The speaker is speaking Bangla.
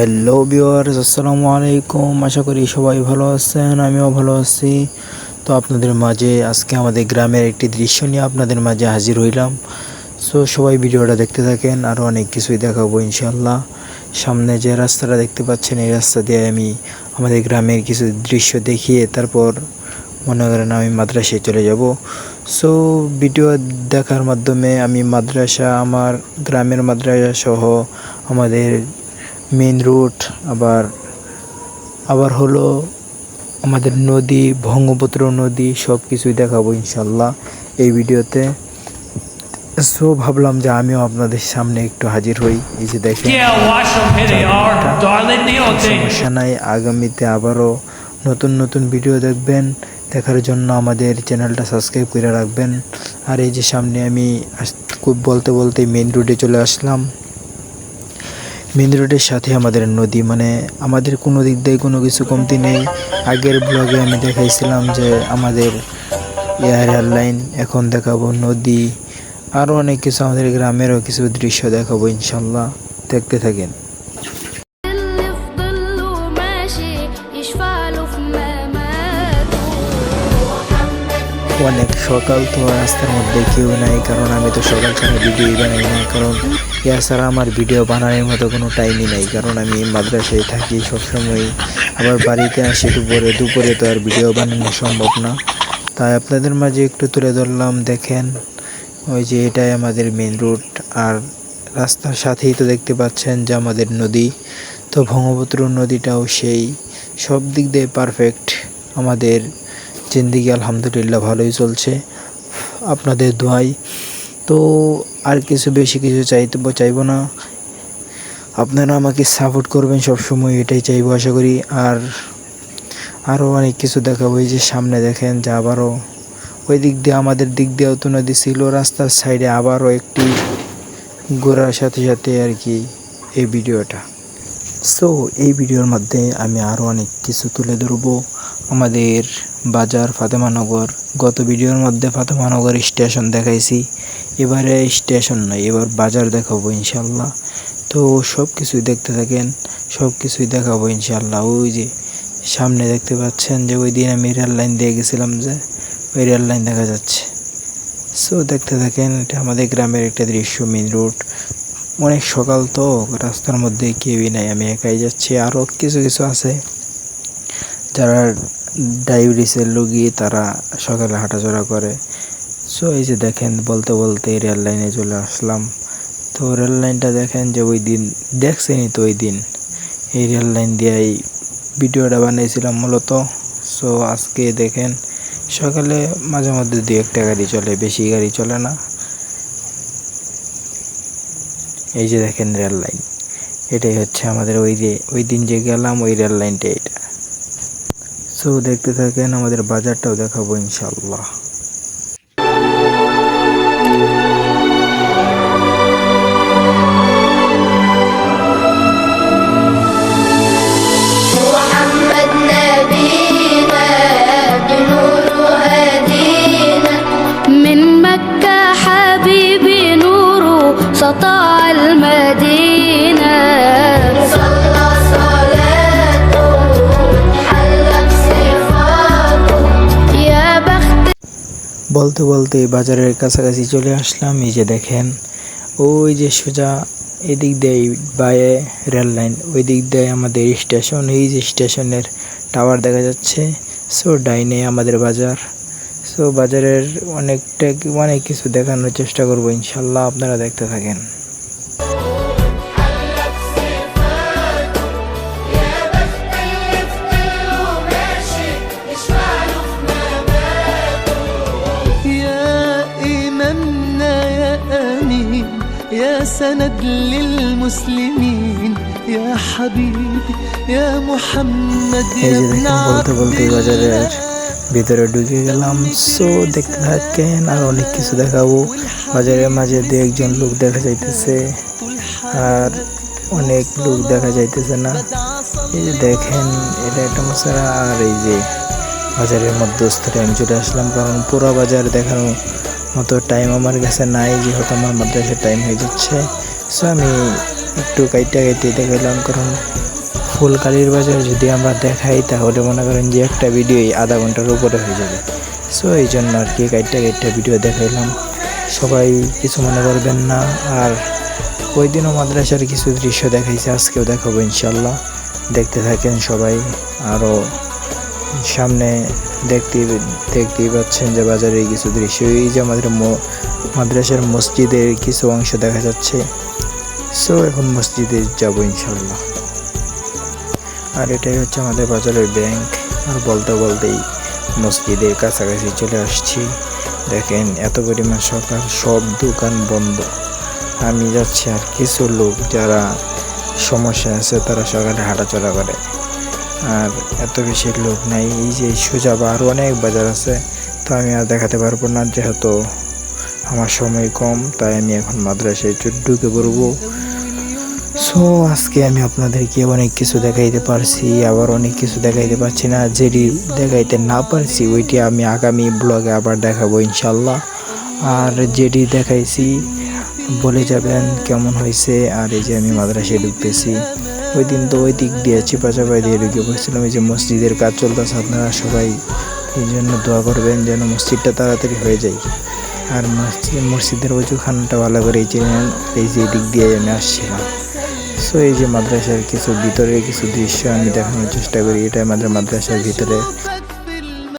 হ্যালো ভিউয়ার্স আসসালামু আলাইকুম। আশা করি সবাই ভালো আছেন, আমিও ভালো আছি। তো আপনাদের মাঝে আজকে আমাদের গ্রামের একটি দৃশ্য নিয়ে আপনাদের মাঝে হাজির হইলাম। সো সবাই ভিডিওটা দেখতে থাকেন আরও অনেক কিছুই দেখাবো ইনশাল্লাহ সামনে যে রাস্তাটা দেখতে পাচ্ছেন, এই রাস্তা দিয়ে আমি আমাদের গ্রামের কিছু দৃশ্য দেখিয়ে তারপর মনে করেন আমি মাদ্রাসায় চলে যাব। সো ভিডিও দেখার মাধ্যমে আমি মাদ্রাসা, আমার গ্রামের মাদ্রাসা সহ আমাদের মেন রুট আবার আবার হলো আমাদের নদী ভঙ্গপুত্র নদী সব কিছুই দেখাবো ইনশাল্লাহ এই ভিডিওতে। সো ভাবলাম যে আমিও আপনাদের সামনে একটু হাজির হই। এই যে দেখেন. সমস্যা নাই আগামীতে আবারও নতুন নতুন ভিডিও দেখবেন। দেখার জন্য আমাদের চ্যানেলটা সাবস্ক্রাইব করে রাখবেন। আর এই যে সামনে আমি খুব বলতে বলতে মেন রোডে চলে আসলাম। মেন রোডের সাথে আমাদের নদী মানে আমাদের কোনো দিক দিয়ে কোনো কিছু কমতি নেই। আগের ব্লগে আমি দেখাইছিলাম যে আমাদের এয়ার লাইন এখন দেখাবো নদী। আরও অনেক কিছু আমাদের গ্রামেরও কিছু দৃশ্য দেখাবো ইনশাল্লাহ। দেখতে থাকেন। অনেক সকাল তো রাস্তার মধ্যে কেউ নাই, কারণ আমি তো সকাল ছাড়া ভিডিও বানাই না, কারণ এছাড়া আমার ভিডিও বানানোর মতো কোনো টাইমই নাই, কারণ আমি মাদ্রাসায় থাকি সবসময় আবার বাড়িতে আসি দুপুরে দুপুরে তো আর ভিডিও বানানো সম্ভব না। তাই আপনাদের মাঝে একটু তুলে ধরলাম, দেখেন, ওই যে এটাই আমাদের মেন রুট আর রাস্তার সাথেই তো দেখতে পাচ্ছেন যে আমাদের নদী। তো ব্রহ্মপুত্র নদীটাও সেই সব দিক দিয়ে পারফেক্ট আমাদের জিন্দিগি আলহামদুলিল্লাহ ভালোই চলছে। আপনাদের দোয়াই। তো আর কিছু বেশি কিছু চাইতে চাইব না। আপনারা আমাকে সাপোর্ট করবেন সব সময় এটাই চাইব আশা করি। আর আরও অনেক কিছু দেখাবো, এই যে সামনে দেখেন যে আবারও ওই দিক দিয়ে আমাদের দিক দিয়েও তো নদী ছিল, রাস্তার সাইডে আবারও একটি ঘোরার সাথে সাথে আর কি এই ভিডিওটা। সো এই ভিডিওর মধ্যে আমি আরও অনেক কিছু তুলে ধরবো। আমাদের বাজার ফাতেমানগর গত ভিডিওর মধ্যে ফাতেমানগর স্টেশন দেখাইছি। এবারে স্টেশন নয় এবার বাজার দেখাবো ইনশাল্লাহ তো সব কিছুই দেখতে থাকেন সব কিছুই দেখাবো ইনশাল্লাহ ওই যে সামনে দেখতে পাচ্ছেন যে ওই দিন আমি রেল লাইন দিয়ে গেছিলাম যে ওই রেল লাইন দেখা যাচ্ছে। সো দেখতে থাকেন, এটা আমাদের গ্রামের একটা দৃশ্য মেন রোড অনেক সকাল তো, রাস্তার মধ্যে কেউই নাই, আমি একাই যাচ্ছি। আরও কিছু কিছু আছে। যারা ডায়াবেটিসের রোগী, তারা সকালে হাঁটাচলা করে। সো এই যে দেখেন, বলতে বলতে রেল লাইনে চলে আসলাম। তো রেল লাইনটা দেখেন যে ওই দিন, দেখছেনই তো ওই দিন। এই রেল লাইন দিয়েই ভিডিওটা বানিয়েছিলাম মূলত। সো আজকে দেখেন, সকালে মাঝে মধ্যে দু একটা গাড়ি চলে, বেশি গাড়ি চলে না। এই যে দেখেন রেল লাইন, এটাই হচ্ছে আমাদের ওই যে, ওই দিন যে গেলাম, ওই রেল লাইনটা এটা। সো দেখতে থাকেন আমাদের বাজারটাও দেখাবো ইনশাল্লাহ محمد نبينا বলতে বলতে বাজারের কাছাকাছি চলে আসলাম। এই যে দেখেন, ওই যে সোজা এদিক দিয়ে বায়ে রেল লাইন ওই দিক দিয়ে আমাদের স্টেশন। এই যে স্টেশনের টাওয়ার দেখা যাচ্ছে। সো, ডাইনে আমাদের বাজার। সো, বাজারের অনেকটা, অনেক কিছু দেখানোর চেষ্টা করব ইনশাল্লাহ। আপনারা দেখতে থাকেন। سند للمسلمين يا حبيبي يا محمد এই يا যে ابن দেখেন বলতে عبد বলতে বাজারের الله ভিতরে ঢুকে গেলাম সো দেখতে থাকেন আর অনেক কিছু দেখাবো বাজারের মাঝে দু একজন লোক দেখা যাইতেছে আর অনেক লোক দেখা যাইতেছে না এই যে দেখেন এটা একটা মশলা আর এই যে বাজারের মধ্যস্থরে আমি চলে আসলাম কারণ পুরো বাজার দেখানোর মতো টাইম আমার কাছে নাই, যেহেতু আমার মাদ্রাসার টাইম হয়ে যাচ্ছে। সো আমি একটু কাইটা কাইতে দেখাইলাম কারণ ফুল কালির বাজার যদি আমরা দেখাই, তাহলে মনে করেন যে একটা ভিডিওই আধা ঘণ্টার উপরে হয়ে যাবে। সো এই জন্য আর কি কাইটা কাইটা ভিডিও দেখাইলাম সবাই কিছু মনে করবেন না, আর ওই দিনও মাদ্রাসার কিছু দৃশ্য দেখাইছে, আজকেও দেখাবো ইনশাল্লাহ দেখতে থাকেন সবাই, আরও সামনে দেখতে দেখতেই পাচ্ছেন যে বাজারের কিছু দৃশ্য। এই যে আমাদের মাদ্রাসার মসজিদের কিছু অংশ দেখা যাচ্ছে। সো, এখন মসজিদে যাব ইনশাল্লাহ আর এটাই হচ্ছে আমাদের বাজারের ব্যাংক আর বলতে বলতেই মসজিদের কাছাকাছি চলে আসছি। দেখেন, এত পরিমাণ সকাল, সব দোকান বন্ধ। আমি যাচ্ছি আর কিছু লোক যারা সমস্যা আছে, তারা সকালে হাঁটাচলা করে। আর এত বেশি লোক নাই। এই যে সোজা বা আরও অনেক বাজার আছে। তো আমি আর দেখাতে পারব না, যেহেতু আমার সময় কম, তাই আমি এখন মাদ্রাসায় ঢুকে পড়ব। সো আজকে আমি আপনাদেরকে অনেক কিছু দেখাইতে পারছি, আবার অনেক কিছু দেখাইতে পারছি না। যেটি দেখাইতে না পারছি, ওইটি আমি আগামী ব্লগে আবার দেখাবো ইনশাল্লাহ আর যেটি দেখাইছি, বলে যাবেন কেমন হয়েছে। আর এই যে আমি মাদ্রাসায় ঢুকতেছি। ওই দিন তো ওই দিক দিয়ে চিপাচাপাই দিয়ে ঢুকে পড়ছিলাম। এই যে মসজিদের কাজ চলতেছে আপনারা সবাই, এই জন্য দোয়া করবেন যেন মসজিদটা তাড়াতাড়ি হয়ে যায়। আর মসজিদ মসজিদের ওজুখানটা ভালো করে এই যে এই যে দিক দিয়ে আমি আসছিলাম। সো এই যে মাদ্রাসার কিছু ভিতরে কিছু দৃশ্য আমি দেখানোর চেষ্টা করি। এটা আমাদের মাদ্রাসার ভিতরে